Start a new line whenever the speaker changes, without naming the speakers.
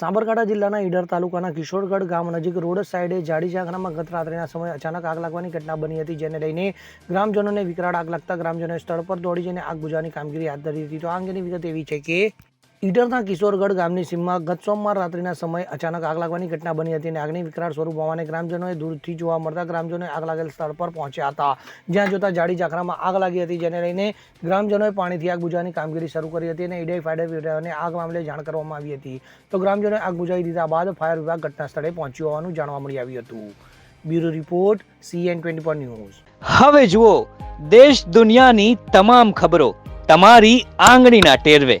સાબરકાંઠા જિલ્લાના ઈડર તાલુકાના કિશોરગઢ ગામ નજીક રોડ સાઈડે જાડી ઝાંખરામાં ગત સમયે અચાનક આગ લાગવાની ઘટના બની હતી, જેને લઈને ગ્રામજનોને વિકરાળ આગ લાગતા ગ્રામજનોએ સ્થળ પર દોડી જઈને આગ બુઝાવવાની કામગીરી હાથ ધરી હતી. તો આ અંગેની વિગત એવી છે કે ઈડરના કિશોરગઢ ગામની સીમમાં ગત સોમવાર રાત્રિના સમયે અચાનક આગ લાગવાની ઘટના બની હતી અને આગની વિકરાળ સ્વરૂપ હોવાને ગ્રામજનોએ દૂરથી જોવા મળતા ગ્રામજનોએ આગ લાગેલ સ્થળ પર પહોંચ્યા હતા. જ્યાં જોતા જાડી ઝાખરામાં આગ લાગી હતી, જેને લઈને ગ્રામજનોએ પાણીથી આગ બુજાવવાની કામગીરી શરૂ કરી હતી અને ઈડાઈ ફાયર વિભાગને આગ મામલે જાણ કરવામાં આવી હતી. તો ગ્રામજનોએ આગ બુજાવી દીધા બાદ ફાયર વિભાગ ઘટના સ્થળે પહોંચ્યું હોવાનું જાણવા મળી આવ્યું હતું. Bureau report, CN twenty news.
હવે જુઓ, દેશ દુનિયાની તમામ ખબરો તમારી આંગળીના ટેરવે.